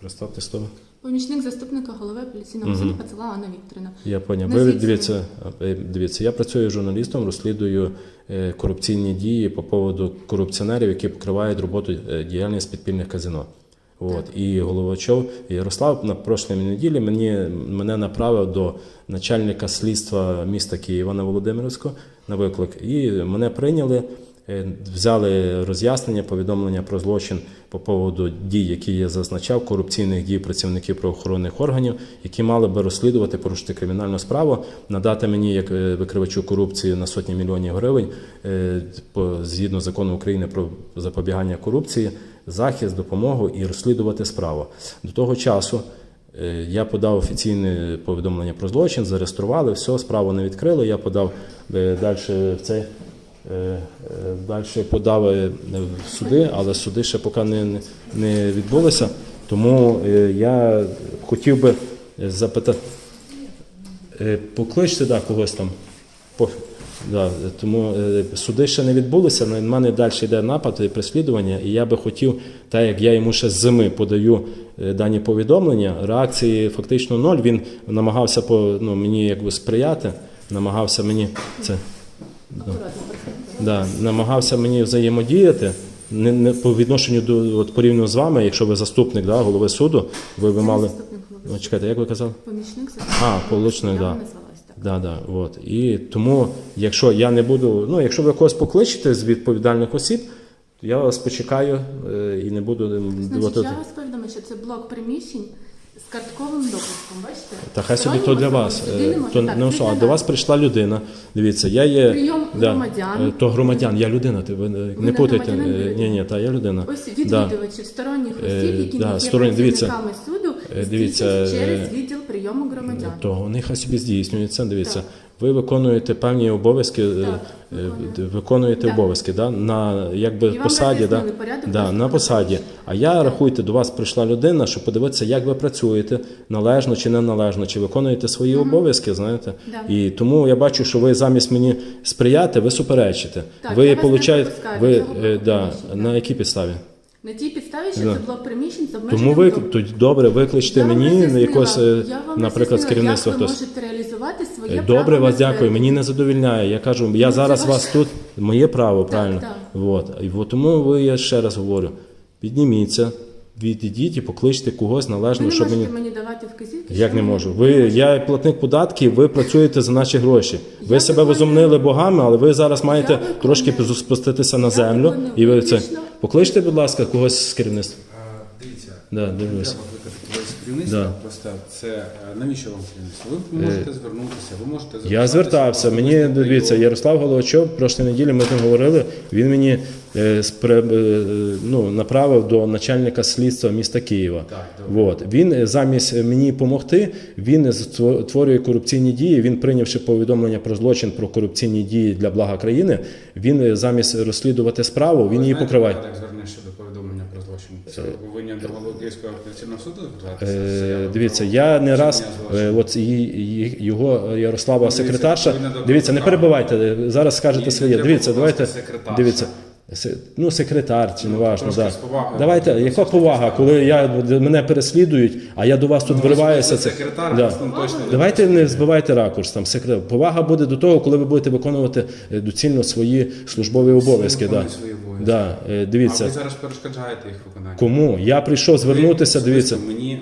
Представте слово. Помічник заступника голови апеляційного суду Пацела Анна Вікторівна. Я поняв. Ви дивіться, е, дивіться, я працюю журналістом, розслідую е, корупційні дії по поводу корупціонерів, які покривають роботу е, діяльність підпільних казино. От і Головачов Ярослав на прошлій неділі мені мене направив до начальника слідства міста Києва на Володимирську на виклик. І мене прийняли, взяли роз'яснення, повідомлення про злочин по поводу дій, які я зазначав, корупційних дій працівників правоохоронних органів, які мали би розслідувати, порушити кримінальну справу, надати мені як е, викривачу корупції на сотні мільйонів гривень е, згідно закону України про запобігання корупції, захист, допомогу і розслідувати справу. До того часу. Е, Я подав офіційне повідомлення про злочин, зареєстрували, все, справу не відкрили. Я подав далі в цей. Далі подав е, в суди, але суди ще поки не, не- відбулися. Тому е, я хотів би запитати, Е, покличте да, когось там. Да, тому е, суди ще не відбулися. На мене далі йде напад і переслідування, і я би хотів, так як я йому ще з зими подаю е, дані повідомлення, реакції фактично ноль. Він намагався по, ну, мені якби сприяти, намагався мені це. Працюйте. Да, намагався мені взаємодіяти. Не, не по відношенню до от порівняно з вами, якщо ви заступник да, голови суду, ви би мали. Заступник голови. Чекайте, як ви казали? Помічник А, получник, Я да. Да, да, от. І тому, якщо я не буду, ну якщо ви когось покличете з відповідальних осіб, то я вас почекаю е, і не буду Значить, дивити. я вас повідомлю, що це блок приміщень з картковим допуском, бачите? Та хай собі то для вас. е. То не особа, до вас прийшла людина. Дивіться, я є Прийом громадян. е, То громадян, я людина. Ти ви, е, не не путайте. громадянин, ви Ні, ні, та я людина. Ось Да. відвідувачів сторонніх Е, осіб, які да, не є сторонні, дивіться. працівниками суду, Е, дивіться, здійснюють е, через відділ прийому громадян. То вони хай собі здійснюються. Дивіться, Так. Ви виконуєте певні обов'язки, е, Так, е, виконуєте Так. обов'язки да, на якби І посаді. Да, порядок да, на посаді. А я рахуйте, до вас прийшла людина, щоб подивитися, як ви працюєте, належно чи неналежно, чи виконуєте свої обов'язки, знаєте. Да. І тому я бачу, що ви замість мені сприяти, ви суперечите. Так, ви я вас не получаєте, пропускаю ви е, да, на якій підставі? На тій підставі, що Да. це блок приміщень з обмеженим Тому ви доступом. тоді добре викличте Я вам мені роз'яснила, якось, е, я вам наприклад, з роз'яснила, керівництва як ви хтось. можете реалізувати своє Е, Добре, право вас на дякую. Мені не задовільняє. Я кажу, я Ну, зараз ваше- вас тут, моє право, правильно. так. Вот. І от тому ви, я ще раз говорю, підніміться, відійдіть і покличте когось Ви належно, не щоб можете мені. мені давати вказівки. Як що не мені- можу? Ви, я платник податків, ви працюєте за наші гроші. Ви Я себе виконую- возумнили богами, але ви зараз маєте виконую- трошки спуститися на Я землю. виконую І ви це виключно- покличте, будь ласка, когось з керівництва. Е, Дивіться, Да, дивлюсь. треба керівництва. Да. Просто це е, навіщо вам керівництво? Ви можете звернутися, ви можете Я звертався. Мені дивіться. Ярослав Головачов, прошлої неділі ми з ним говорили. Він мені е, спре- е, ну, направив до начальника слідства міста Києва. Так, добре. От. Він е, замість мені допомогти, він створює корупційні дії. Він прийнявши повідомлення про злочин про корупційні дії для блага країни. Він е, замість розслідувати справу, він її знаєте покриває. порядок звернення щодо повідомлення про злочин? Це повинні до голови Київського апеляційного суду звертатися? Дивіться, я не раз е, от його е, Ярослава секретарша. Дивіться, не перебивайте. Зараз скажете своє. Дивіться, давайте. Дивіться. Ну, секретар чи не важно, да. Давайте, яка повага, коли я мене переслідують, а я до вас тут Ну, вриваюся. Це секретар, да. точно Давайте не збивайте ракурс. Там секрет. Повага буде до того, коли ви будете виконувати е, доцільно свої службові обов'язки. Да. свої обов'язки. Да. е, А Дивіться, ви зараз перешкоджаєте їх виконання. кому я прийшов звернутися. Дивіться. Мені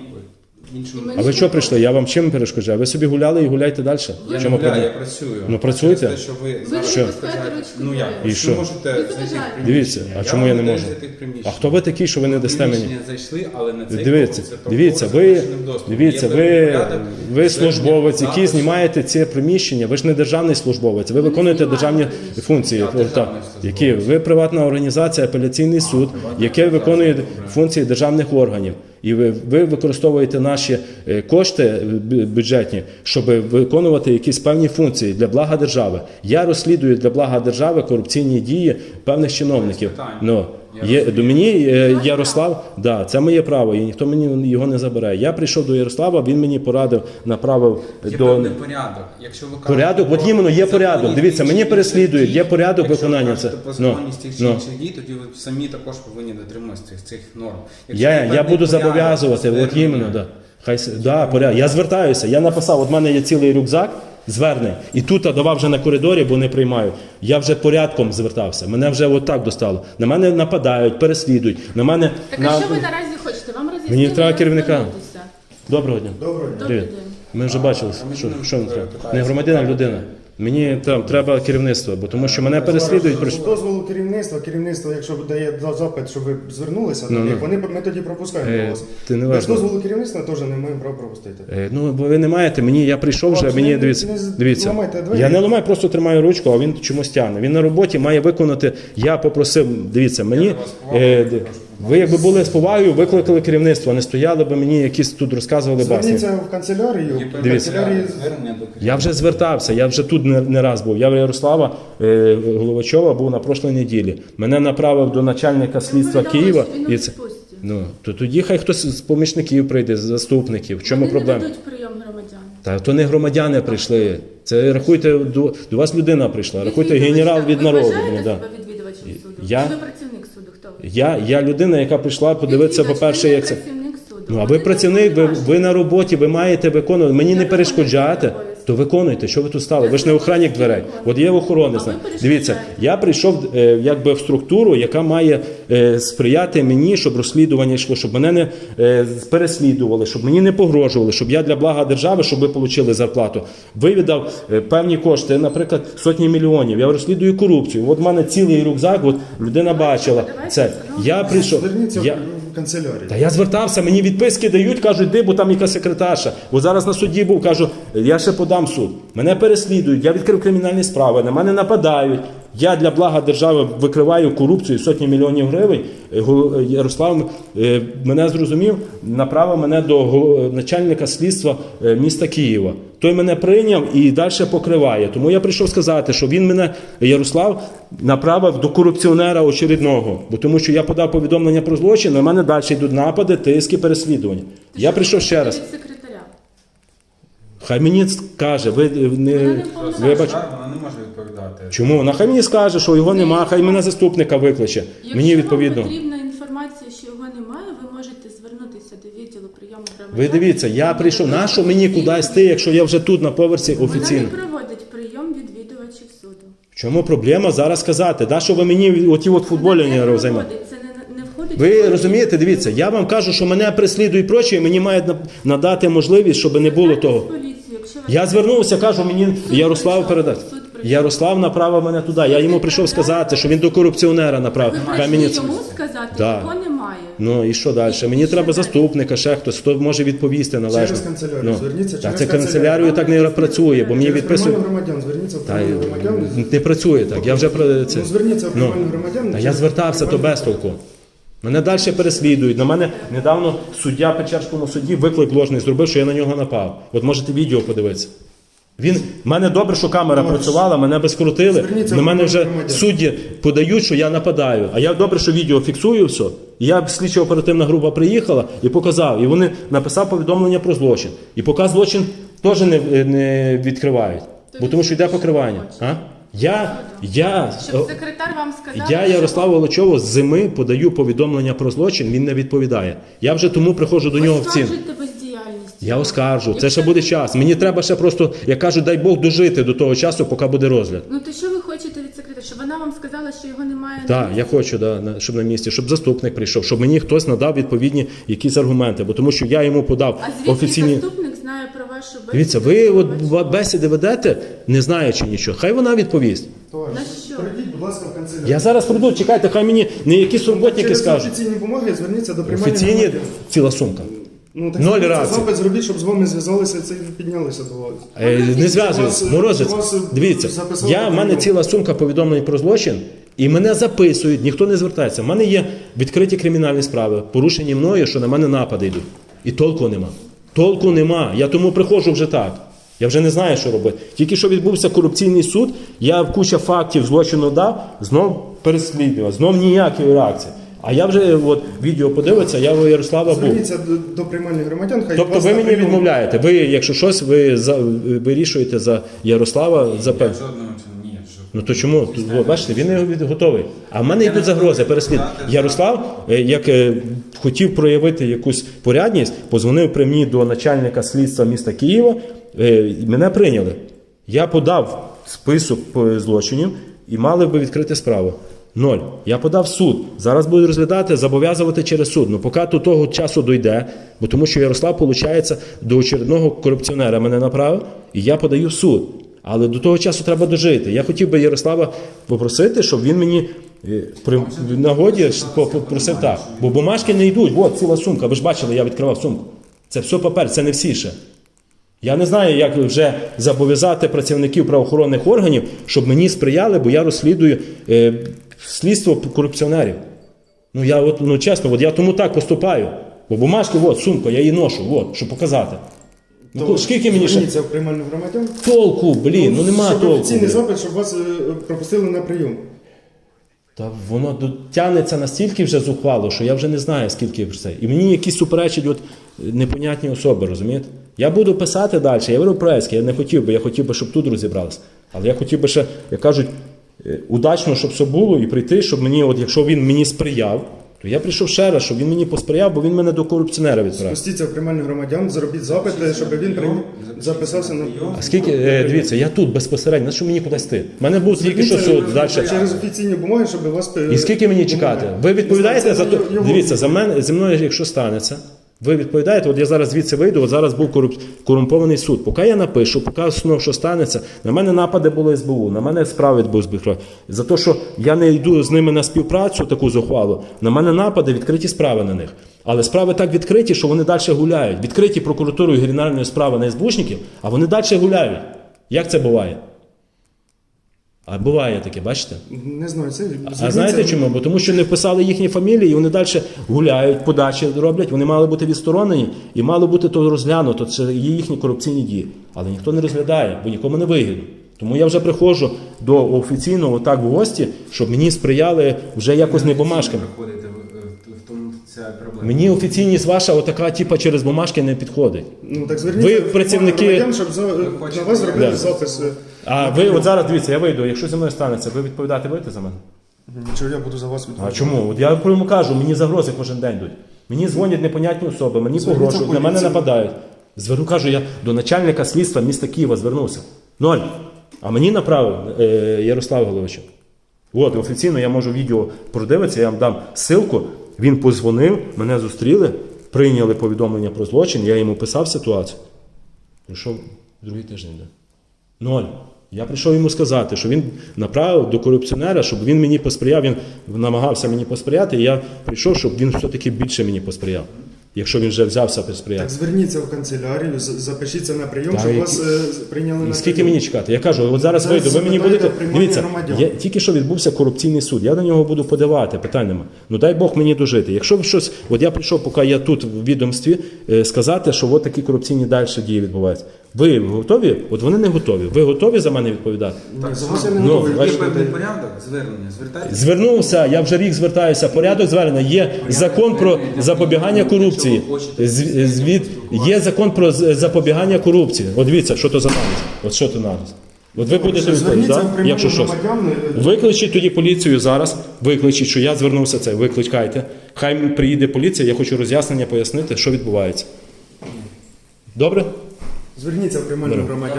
іншому. А ви що прийшли? Я вам чим перешкоджаю? Ви собі гуляли і гуляйте далі. Я чому не гуляю, проблема? я працюю. Ну, працюйте. Через те, що ви зараз Що? перешкоджаєте- ручку Ну як? І що? Ви можете зайти в заважаєте. приміщення. Дивіться, а чому я не не можу? А хто ви такий, що ви не дасте мені? Приміщення зайшли, але на цей Дивіться, поверх це дивіться, ви доступ. дивіться, Є ви, порядок, ви звернення, службовець, який запису. знімаєте ці приміщення. Ви ж не державний службовець. Ви виконуєте державні функції. Я державний так, службовець. які ви приватна організація, апеляційний суд, яке виконує функції державних органів. І ви, ви використовуєте наші е, кошти е, бюджетні, щоб виконувати якісь певні функції для блага держави. Я розслідую для блага держави корупційні дії певних чиновників. Ну Є, до мені е, Ярослав, да, це моє право, і ніхто мені його не забирає. Я прийшов до Ярослава, він мені порадив, направив Є до певний порядок. Якщо ви кажете Порядок? От іменно є порядок. Дивіться, мені переслідують, є порядок виконання це. Ну, тих ну. інших дій, тоді ви самі також повинні дотримуватися цих, цих норм. Якщо Я, я буду порядок зобов'язувати, от іменно, да. Хай с- да, порядок. Я звертаюся, я написав, от в мене є цілий рюкзак звернень, і тут я давав вже на коридорі, бо не приймаю. Я вже порядком звертався. Мене вже отак достало. На мене нападають, переслідують. На мене Так на... а що ви наразі хочете? Вам роз'яснили? Мені треба як керівника. звернутися? Доброго дня. Доброго дня. Добрий день. Ми вже бачили, що, що не треба. Не громадянин, а людина. Мені там треба керівництво, бо тому що мене переслідують. З прийш- дозволу керівництва, керівництво, якщо дає за- запит, щоб ви звернулися, Ну, то ну. як вони ми тоді пропускаємо Е, вас. ти не Без дозволу керівництва теж не маємо права пропустити. Е, Ну, бо ви не маєте, мені я прийшов вже, Хлопці, мені не- дивіться. не з- Дивіться. ламайте двері. Я не ламаю, просто тримаю ручку, а він чомусь тягне. Він на роботі має виконати. Я попросив, дивіться, мені. до вас Е, прошу. Ви якби були з повагою, викликали керівництво, а не стояли би мені якісь тут розказували басні. Зверніться в канцелярію. Є Дивіться. канцелярії звернення до керівника. Я вже звертався, я вже тут не, не раз був. Я в Ярослава е, Головачова був на прошлій неділі. Мене направив до начальника слідства Києва. І це, ну, то тоді хай хтось з помічників прийде, з заступників. В чому проблема? не ведуть прийом громадян. Та то не громадяни прийшли. Це рахуйте до, до вас людина прийшла. Рахуйте генерал так. від ви народу. вважаєте да. себе відвідувачем суду? Я- Чи ви працівник ви? Я, я людина, яка прийшла подивитися, по-перше, як це. Ну, а ви працівник, ви, ви на роботі, ви маєте виконувати. Мені не перешкоджати, перешкоджаєте, то виконуйте. Що ви тут стали? Ви ж не охранник дверей. От є охоронець. Дивіться, я прийшов е, якби в структуру, яка має сприяти мені, щоб розслідування йшло, щоб мене не е, переслідували, щоб мені не погрожували, щоб я для блага держави, щоб ви отримали зарплату. Вивідав е, певні кошти, наприклад, сотні мільйонів. Я розслідую корупцію. От в мене цілий рюкзак, от людина бачила це. Я прийшов. Я... в канцелярію. Та я звертався, мені відписки дають, кажуть, де, бо там яка секретарша. Бо зараз на суді був, кажу, я ще подам суд. Мене переслідують, я відкрив кримінальні справи, на мене нападають. Я для блага держави викриваю корупцію сотні мільйонів гривень. Е, Ярослав е, мене зрозумів, направив мене до начальника слідства е, міста Києва. Той мене прийняв і далі покриває. Тому я прийшов сказати, що він мене, Ярослав, направив до корупціонера очередного. Бо тому що я подав повідомлення про злочин, на мене далі йдуть напади, тиски, переслідування. Я прийшов ще раз. Хай мені скаже, ви е, не Вона не вибач. Вона не може відповідати. Чому? Вона хай мені скаже, що його нема, хай мене заступника викличе. Якщо Мені відповідно. вам потрібна інформація, що його немає, ви можете звернутися до відділу прийому громадян. Ви дивіться, я прийшов. На що мені кудись йти, якщо я вже тут на поверсі Вона офіційно? не проводить прийом відвідувачів суду. В чому проблема зараз сказати? Да, що ви мені оті от футболі Вона не займаєте? Ви розумієте, дивіться, я вам кажу, що мене переслідують прочі, і мені мають надати можливість, щоб не було того. Я звернувся, кажу, мені Ярослав передати. Ярослав направив мене туди. Я йому прийшов сказати, що він до корупціонера направив. Ви Хай мені це- йому сказати, Да. його немає. Ну і що далі? Мені треба заступника, ще хтось, хто може відповісти належно. Через канцелярію. Ну, Зверніться та через це канцелярію. так не працює, бо мені Через відписують. приймальну громадян, зверніться в Та приймальну громадян. не працює так. Я вже про це. Ну, зверніться в Ну, приймальну громадян. Та я звертався, то без толку. Мене далі переслідують. На мене недавно суддя Печерському суді виклик ложний зробив, що я на нього напав. От можете відео подивитися. Він в мене добре, що камера Ну, працювала, мене би скрутили. зверніться На мене вже громадян. судді подають, що я нападаю. А я добре, що відео фіксую все. І я слідчо оперативна група приїхала і показав. І вони написав повідомлення про злочин. І поки злочин теж не, не відкривають. Бо тому що йде покривання. А? Я, я, Щоб секретар вам сказав, я Ярославу Волочову з зими подаю повідомлення про злочин, він не відповідає. Я вже тому приходжу до нього в цін. Бездіяльність. Я оскаржу. Це ще буде час. Мені треба ще просто, як кажуть, дай Бог дожити до того часу, поки буде розгляд. Ну то що ви хочете від секретаря? Щоб вона вам сказала, що його немає? на Так, місці? я хочу, да, на- щоб на місці, щоб заступник прийшов, щоб мені хтось надав відповідні якісь аргументи, бо тому що я йому подав А звідки офіційні. заступник знає вашу бесіду? Дивіться, ви от бесіди ведете, не знаючи нічого. Хай вона відповість. Товариш, На що? Прийдіть, будь ласка, в канцелярію. Я зараз прийду, чекайте, хай мені не якісь роботники Через скажуть. офіційні бумаги зверніться до приймальної Офіційні ціла сумка. Ну, так Ноль зверніться, рацій. Запит зробіть, щоб з вами зв'язалися це і піднялися до вас. Е, Не Вас- зв'язуюсь, морозець. вас Дивіться, записали я, в мене ціла сумка повідомлень про злочин, і мене записують, ніхто не звертається. В мене є відкриті кримінальні справи, порушені мною, що на мене напади йдуть. І толку нема. Толку нема. Я тому приходжу вже так. Я вже не знаю, що робити. Тільки що відбувся корупційний суд, я в куча фактів злочину дав, знов переслідував, знов ніякої реакції. А я вже от відео подивиться, я у Ярослава був. Зверніться до, до приймальних громадян, хай Тобто ви мені прийом- відмовляєте. Ви, якщо щось, ви за вирішуєте за Ярослава за Я пев. жодного цього ні. Ну то чому? Тут, бачите, він не від- готовий. А в мене йдуть загрози, переслід. Ярослав, е, як е, хотів проявити якусь порядність, позвонив при мені до начальника слідства міста Києва, е, мене прийняли. Я подав список злочинів і мали би відкрити справу. Ноль. Я подав суд. Зараз буду розглядати, зобов'язувати через суд. Ну поки до того часу дойде, бо тому що Ярослав, виходить, до очередного корупціонера мене направив, і я подаю в суд. Але до того часу треба дожити. Я хотів би Ярослава попросити, щоб він мені при нагоді по- попросив так. Бо бумажки не йдуть. От ціла сумка. Ви ж бачили, я відкривав сумку. Це все папер, це не всі ще. Я не знаю, як вже зобов'язати працівників правоохоронних органів, щоб мені сприяли, бо я розслідую е, слідство корупціонерів. Ну я от, ну чесно, от я тому так поступаю. Бо бумажки, от, сумка, я її ношу, от, щоб показати. Ну, То скільки мені ще Зверніться в приймальних громадян. толку, блін, ну нема щоб толку. офіційний запит, щоб вас е, пропустили на прийом. Та воно тягнеться настільки вже зухвало, що я вже не знаю, скільки це. І мені якісь суперечать от непонятні особи, розумієте? Я буду писати далі. Я говорю про Ецьке, я не хотів би, я хотів би, щоб тут розібралися. Але я хотів би ще, як кажуть, е, удачно, щоб все було, і прийти, щоб мені, от якщо він мені сприяв, я прийшов ще раз, щоб він мені посприяв, бо він мене до корупціонера відправив. Спустіться в приймальних громадян, зробіть запит, щоб він прийняв, записався на А скільки, е, дивіться, я тут безпосередньо, на що мені кудись йти? У мене був тільки що суд далі. через офіційні бумаги, щоб вас І скільки мені чекати? Ви відповідаєте за то? Дивіться, за мене зі мною, якщо станеться. Ви відповідаєте, от я зараз звідси вийду, от зараз був корумп- корумпований суд. Поки я напишу, поки знову що станеться, на мене напади були СБУ, на мене справи були СБУ. За те, що я не йду з ними на співпрацю, таку зухвалу, на мене напади, відкриті справи на них. Але справи так відкриті, що вони далі гуляють. Відкриті прокуратурою генеральної справи на СБУшників, а вони далі гуляють. Як це буває? А буває таке, бачите? Не знаю, це А знаєте чому? Бо тому що не вписали їхні фамілії, і вони далі гуляють, подачі роблять. Вони мали бути відсторонені і мало бути то розглянуто. Це є їхні корупційні дії. Але ніхто не розглядає, бо нікому не вигідно. Тому я вже приходжу до офіційного так в гості, щоб мені сприяли вже якось не бумажками. Приходите в, в, в тому ця проблема. Мені офіційність ваша, отака, типа через бумажки не підходить. Ну так зверніться Ви в працівники- громадян, щоб за, хочете- на вас зробили Да. запис. е, А ви от зараз дивіться, я вийду. Якщо зі мною станеться, ви відповідати будете за мене? Нічого, я буду за вас А відповідати. чому? От я прямо кажу, мені загрози кожен день йдуть. Мені дзвонять непонятні особи, мені Зверніться погрожують, в на мене поліцію. нападають. Зверну, кажу, я до начальника слідства міста Києва звернувся. Ноль. А мені направив е, Ярослав Головичев. От, офіційно я можу відео продивитися, я вам дам ссылку. Він позвонив, мене зустріли, прийняли повідомлення про злочин, я йому писав ситуацію. Прийшов другий тиждень. Да. Ноль. Я прийшов йому сказати, що він направив до корупціонера, щоб він мені посприяв, він намагався мені посприяти, і я прийшов, щоб він все-таки більше мені посприяв. Якщо він вже взявся посприяти. Так зверніться в канцелярію, запишіться на прийом, щоб вас е, прийняли на скільки прийом. мені чекати? Я кажу, от зараз вийду, ви мені будете. Дивіться, я, тільки що відбувся корупційний суд. Я на нього буду подавати, питань нема. Ну дай Бог мені дожити. Якщо щось, от я прийшов, поки я тут в відомстві, е, сказати, що от такі корупційні далі дії відбуваються. Ви готові? От вони не готові. Ви готові за мене відповідати? За вас я не Ну. Є бачите, певний порядок звернення, звертайтеся. Звернувся, я вже рік звертаюся. Порядок звернення. Є закон про запобігання корупції. З- Звід є закон про з- запобігання корупції. От дивіться, що то за аналіз. От що то аналіз. От ви будете Зверніться в відповідати, якщо щось. е, Викличіть тоді поліцію зараз. Викличіть, що я звернувся це. Викликайте. Хай приїде поліція, я хочу роз'яснення пояснити, що відбувається. Добре? Зверніться в приймальних громадян.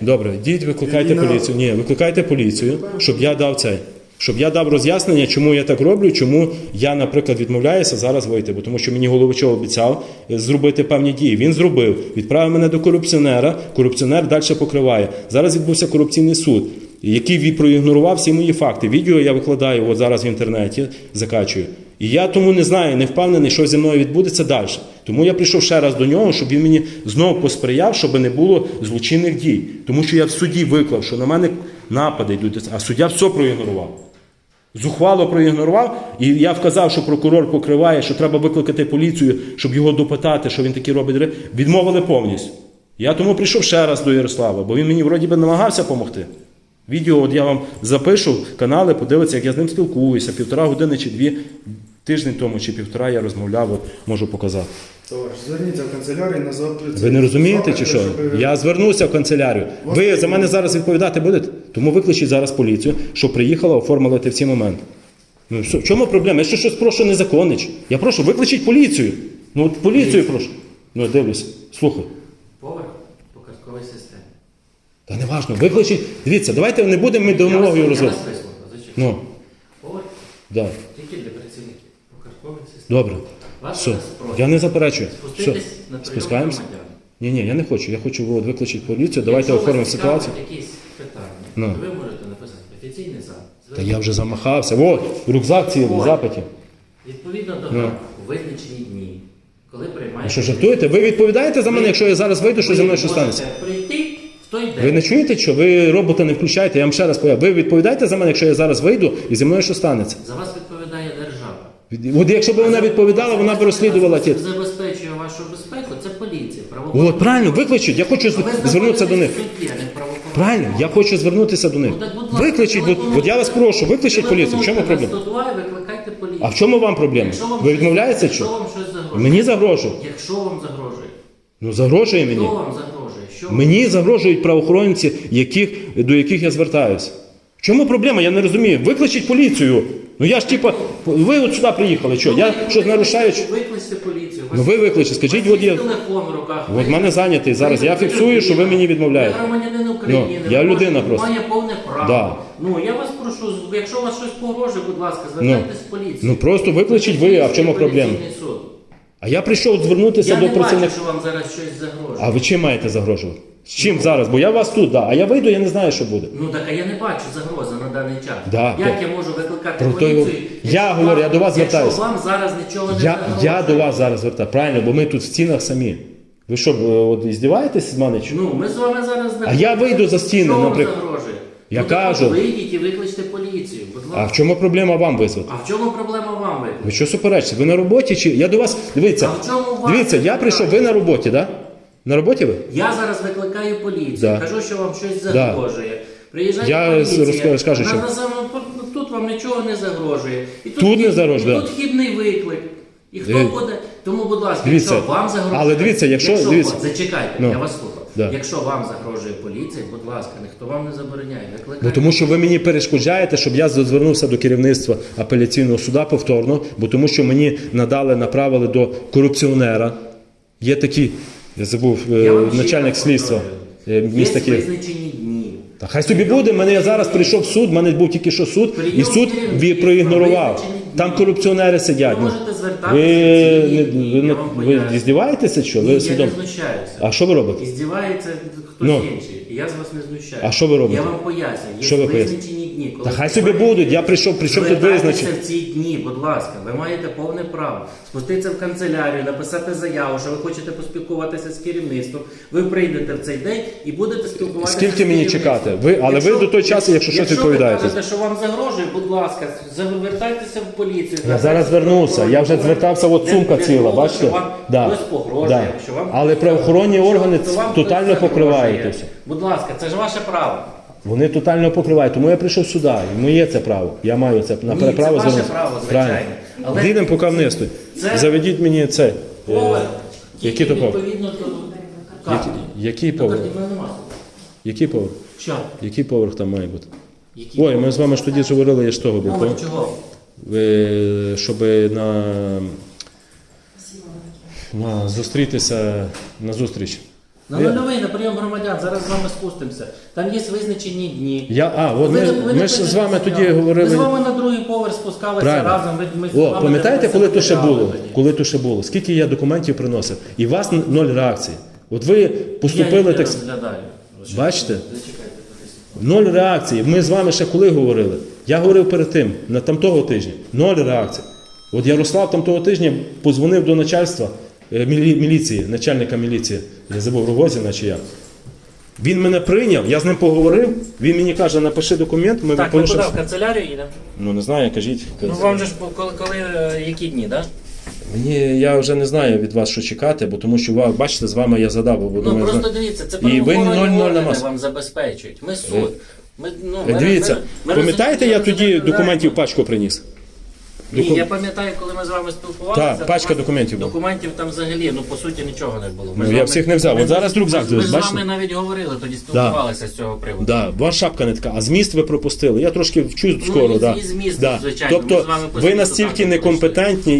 Добре, йдіть, викликайте поліцію. Ні, викликайте поліцію, щоб я дав цей. Щоб я дав роз'яснення, чому я так роблю, чому я, наприклад, відмовляюся зараз вийти, бо тому що мені Головичов обіцяв е, зробити певні дії. Він зробив, відправив мене до корупціонера. Корупціонер далі покриває. Зараз відбувся корупційний суд, який ві- проігнорував всі мої факти. Відео я викладаю от зараз в інтернеті, закачую. І я тому не знаю, не впевнений, що зі мною відбудеться далі. Тому я прийшов ще раз до нього, щоб він мені знову посприяв, щоб не було злочинних дій. Тому що я в суді виклав, що на мене напади йдуть, а суддя все проігнорував. Зухвало проігнорував, і я вказав, що прокурор покриває, що треба викликати поліцію, щоб його допитати, що він такі робить. Відмовили повністю. Я тому прийшов ще раз до Ярослава, бо він мені вроді би намагався допомогти. Відео от я вам запишу, канали, подивиться, як я з ним спілкуюся, півтора години чи дві. Тиждень тому чи півтора я розмовляв, от можу показати. Товариш, зверніться в канцелярію на запит. Ви не розумієте чи що? щоб- Я звернуся в канцелярію. Ви за мене зараз відповідати будете? Тому викличіть зараз поліцію, щоб приїхала, оформила всі моменти. Ну що, в чому проблема? Я що щось прошу незаконнич. Я прошу, викличіть поліцію. Ну от поліцію прошу. Ну дивлюся, слухай. Поверх по картковій системі. Та не важно, викличіть. Дивіться, давайте не будемо ми домологію розвивати. Ну, Поверх да. тільки для працівників. Добре. Все. Я не заперечую. Все. Спускаємося? Ні, ні, я не хочу. Я хочу от, викличити поліцію. Давайте оформимо ситуацію. якісь питання, Ну. то ви можете написати офіційний запит. Та я вже замахався. От, рюкзак цілий, Ой. запиті. Відповідно до Ну. графіку, визначені дні, коли приймаєте... Ви що жартуєте? Ви відповідаєте за мене, якщо я зараз вийду, що зі мною що станеться? Ви можете прийти в той день. Ви не чуєте, що ви робота не включаєте? Я вам ще раз поясню. Ви відповідаєте за мене, якщо я зараз вийду і зі мною що станеться? За вас. От якщо б вона відповідала, вона б розслідувала ті. Забезпечує вашу безпеку, це поліція. правоохоронні От правильно, викличуть. Я хочу звернутися до них. Правильно, я хочу звернутися до них. Ну, так, будь ласка, Викличіть, от, от я вас прошу, викличіть поліцію. В чому проблема? на 102 і викликайте поліцію. А в чому вам проблема? Якщо вам Ви щось- відмовляєтеся? Якщо Що? вам щось загрожує. Мені загрожує. Якщо вам загрожує. Ну загрожує мені. Хто вам загрожує? Що вам? Мені загрожують правоохоронці, яких, до яких я звертаюся. В чому проблема? Я не розумію. Викличіть поліцію. Ну я ж типа, ви от сюди приїхали. Що? Ну, Я ви- щось нарушаю? Викличте поліцію. Ну ви викличте, скажіть, от є телефон в руках. От мене зайнятий зараз. Я фіксую, що ви мені відмовляєте. Ви громадянин України. Ну, я ви людина можете- просто. Має повне право. Да. Ну я вас прошу, якщо у вас щось погрожує, будь ласка, звертайтесь в поліцію. Ну просто викличіть ви, а в чому проблема? Поліційний суд. А я прийшов звернутися Я до не бачу, працівника. що вам зараз щось загрожує. А ви чим маєте загрожувати? З чим зараз? Бо я вас тут, да. а я вийду, я не знаю, що буде. Ну так а я не бачу загрози на даний час. Да, Як я можу викликати Про то поліцію? й- якщо Я вам- говорю, я до вас якщо звертаюся. вам зараз нічого не Я, загрожує? я до вас зараз звертаю. Правильно, бо ми тут в стінах самі. Ви що, е, от здіваєтесь з мене? чи- Ну, ми з вами зараз А я вийду за стіни, Що вам наприклад. загрожує? Я ну, так кажу. Вийдіть і викличте поліцію, будь А ласка. в чому проблема вам визвати? А в чому проблема вам викликати? Ви що суперечите? Ви на роботі чи я до вас. Дивіться, А в чому вас дивіться, я питання? прийшов, ви на роботі, так? Да? На роботі ви? Я зараз викликаю поліцію, Да. кажу, що вам щось Да. загрожує. Приїжджає Я поліція, розкажу, скажу, вона що- на самому- ну, тут вам нічого не загрожує. І тут, Тут не загрожує, і да. тут виклик. І хто Е, буде? Тому, будь ласка, дивіться, якщо вам загрожує. але дивіться, якщо- дивіться. от, зачекайте, Ну, я вас слухав. да. Якщо вам загрожує поліція, будь ласка, ніхто вам не забороняє. Викликайте. Ну тому що ви мені перешкоджаєте, щоб я звернувся до керівництва апеляційного суда повторно, бо тому що мені надали, направили до корупціонера. Є такі, я забув, е, Я вам ще начальник раз слідства е, міста Є Київ. визначені дні. Та хай собі буде. Мене я зараз прийшов суд, мене був тільки що суд, і суд ві- проігнорував. Там корупціонери сидять. Ви ну. можете звертатися Ви, в ці не, дні, ви, я не- вам ви поясню. здіваєтеся, що? Ні, Ви я свідомо? не знущаюся. А що ви робите? І здівається хтось Ну. інший. І я з вас не знущаюся. А що ви робите? Я вам пояснюю. Є Що ви визначені дні. Коли Та хай собі будуть. Я прийшов, причому тут звертатися визначено. в ці дні, будь ласка. Ви маєте повне право спуститися в канцелярію, написати заяву, що ви хочете поспілкуватися з керівництвом. Ви прийдете в цей день і будете спілкуватися. Скільки з мені керівництвом. чекати? Ви- але ви до того часу, якщо щось відповідаєте. ви кажете, що вам загрожує, будь ласка, звертайтеся в поліцію. Я зараз звернуся. Я вже звертався, от сумка ціла, бачите? що Вам Да. хтось погрожує, Да. що вам Але правоохоронні органи тотально покривають це. Будь ласка, це ж ваше право. Вони тотально покривають. Тому я прийшов сюди. І моє це право. Я маю це на Ні, переправу це ваше право, звичайно. Правильно. Але Їдемо поки вниз. тут. це- Заведіть мені це. е, Тільки то поверх? Відповідно до Який, карти. який До поверх? карти в мене нема. Який поверх? Що? Який поверх там має бути? Які? Ой, ми з вами ж тоді ж говорили, я ж того був. Пам'ятаєте? чого? Ви, щоб на, на зустрітися на зустріч. На Ви- нульовий, на прийом громадян, зараз з вами спустимося. Там є визначені дні. Я, а, от ми, ви ми ж з вами тоді говорили. Ми з вами на другий поверх спускалися Правильно. разом. Ми з О, вами пам'ятаєте, коли то ще було? тоді. Коли то ще було? Скільки я документів приносив? І у вас н- ноль реакції. От ви Я поступили їх не так. розглядаю. Бачите? Зачекайте, Ноль реакції. Ми з вами ще коли говорили? Я говорив перед тим, на там того тижня. Ноль реакцій. От Ярослав там того тижня позвонив до начальства е, міліції, начальника міліції. Я забув Рогозіна чи як. Він мене прийняв, я з ним поговорив. Він мені каже, напиши документ, ми Так, ми порушимо- куди в канцелярію їдемо? Ну не знаю, кажіть. Ну вам же ж по- коли, коли е, які дні, так? Мені я вже не знаю від вас, що чекати, бо тому що ви бачите, з вами я задав, бо Ну думаю, просто дивіться, це І ви правоохоронні ноль- ноль на органи мас. вам забезпечують. Ми суд. Ми, ну, Е, ми- Дивіться, ми- ми пам'ятаєте, я розуміємо, тоді документів пачку приніс? Ні, я пам'ятаю, коли ми з вами спілкувалися. Так, пачка документів була. Документів там взагалі, ну по суті, нічого не було. Ми Ну, з я вами- всіх не взяв. От зараз рюкзак, Ми з бачите? вами навіть говорили, тоді спілкувалися з цього приводу. Да, ваша шапка не така, а зміст ви пропустили. Я трошки вчу Ну, скоро. і- да. і зміст, да. звичайно, ми Тобто з вами по ви змісту настільки некомпетентні,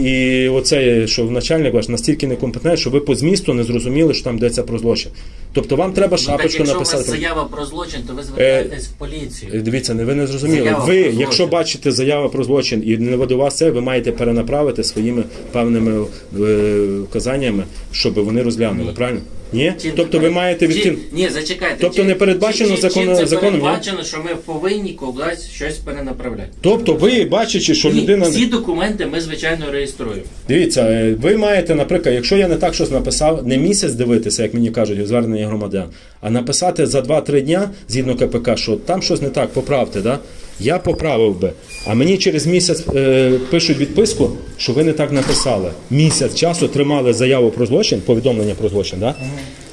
і оце, що начальник ваш настільки некомпетентний, що ви по змісту не зрозуміли, що там йдеться про злочин. Тобто вам треба Ну, так, шапочку якщо у написати. вас заява про злочин, то ви звертаєтесь в Е, поліцію. Дивіться, не ви не зрозуміли. Заява ви, якщо бачите заяву про злочин і не до вас це, ви маєте перенаправити своїми певними е, вказаннями, щоб вони розглянули. Правильно? Ні? Чим тобто ви маєте Чим- відкинути. Ні, зачекайте. Тобто Чим- не передбачено чим- чим законом- це законом, ні? передбачено, що ми повинні кудись щось перенаправляти. Тобто ви бачачи, що Ні, людина. Всі документи ми, звичайно, реєструємо. Дивіться, е, ви маєте, наприклад, якщо я не так щось написав, не місяць дивитися, як мені кажуть, у звернення громадян, а написати за 2-3 дня, згідно КПК, що там щось не так, поправте, да? Я поправив би. А мені через місяць е, пишуть відписку, що ви не так написали. Місяць часу тримали заяву про злочин, повідомлення про злочин, да?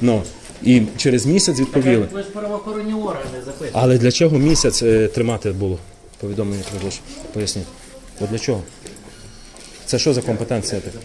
ну, і через місяць відповіли. Ви ж правоохоронні органи запитуєте. Але для чого місяць е, тримати було повідомлення про злочин? Поясніть. От для чого? Це що за компетенція така?